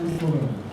第四个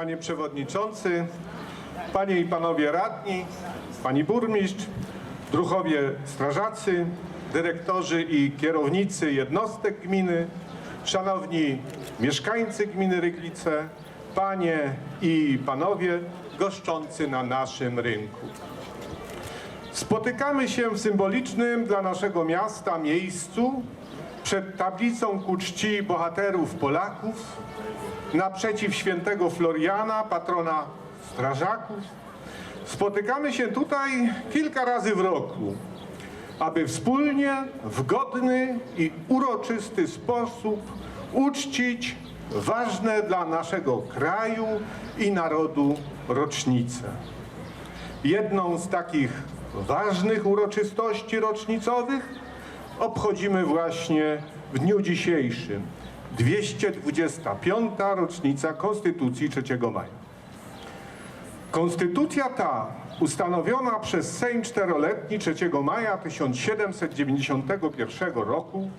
Panie Przewodniczący, Panie i Panowie Radni, Pani Burmistrz, druhowie strażacy, dyrektorzy i kierownicy jednostek gminy, Szanowni mieszkańcy gminy Ryglice, Panie i Panowie goszczący na naszym rynku. Spotykamy się w symbolicznym dla naszego miasta miejscu przed tablicą ku czci bohaterów Polaków, naprzeciw świętego Floriana, patrona strażaków. Spotykamy się tutaj kilka razy w roku, aby wspólnie, w godny i uroczysty sposób uczcić ważne dla naszego kraju i narodu rocznice. Jedną z takich ważnych uroczystości rocznicowych obchodzimy właśnie w dniu dzisiejszym. 225. rocznica Konstytucji 3 maja. Konstytucja ta, ustanowiona przez Sejm Czteroletni 3 maja 1791 roku,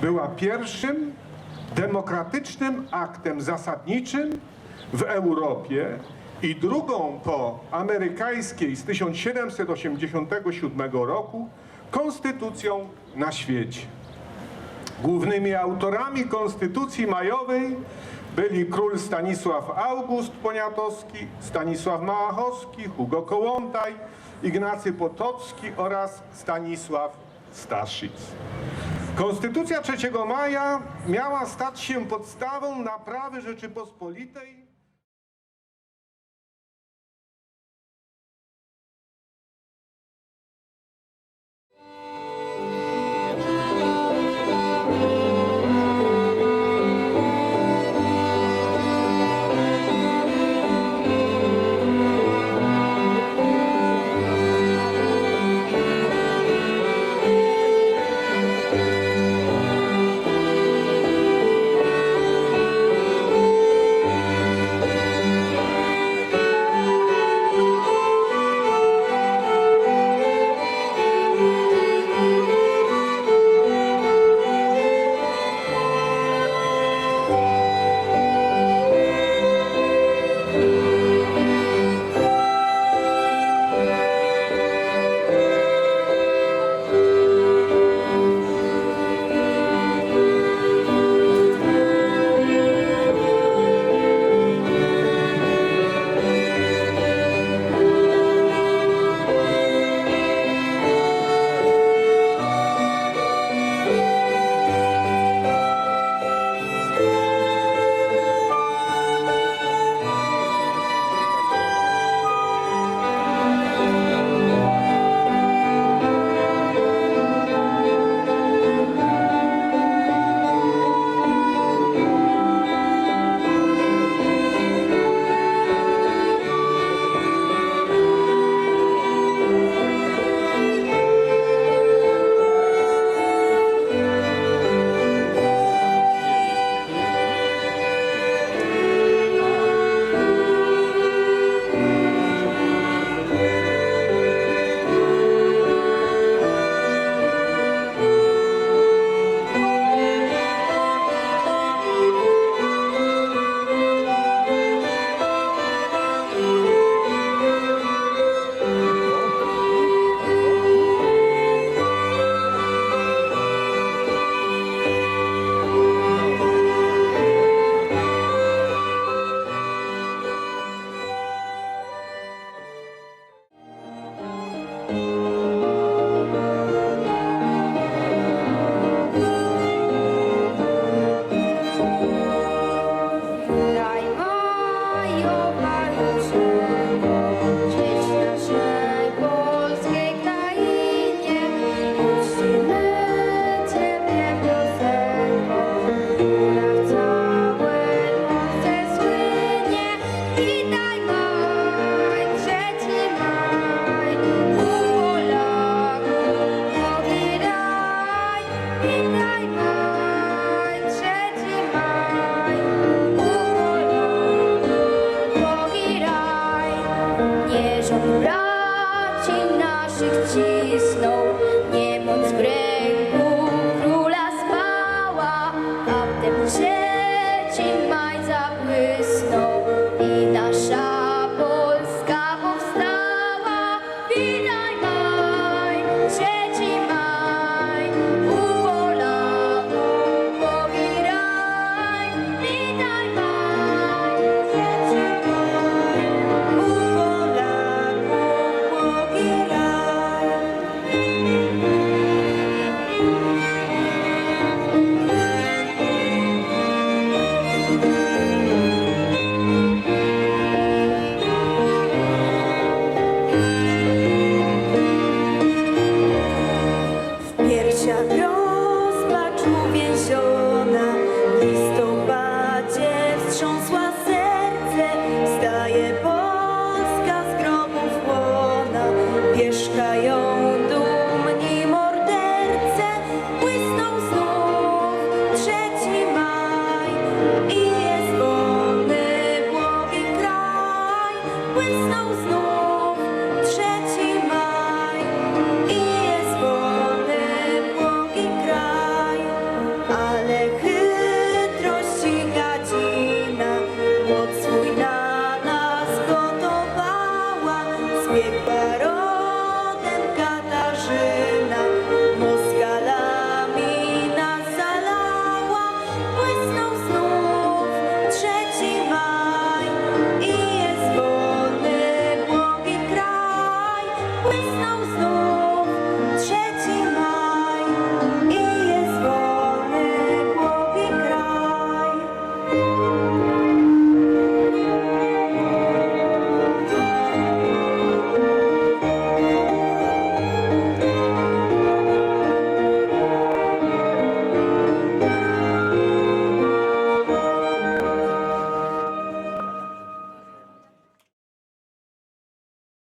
była pierwszym demokratycznym aktem zasadniczym w Europie i drugą po amerykańskiej z 1787 roku konstytucją na świecie. Głównymi autorami Konstytucji Majowej byli król Stanisław August Poniatowski, Stanisław Małachowski, Hugo Kołłątaj, Ignacy Potocki oraz Stanisław Staszic. Konstytucja 3 maja miała stać się podstawą naprawy Rzeczypospolitej God's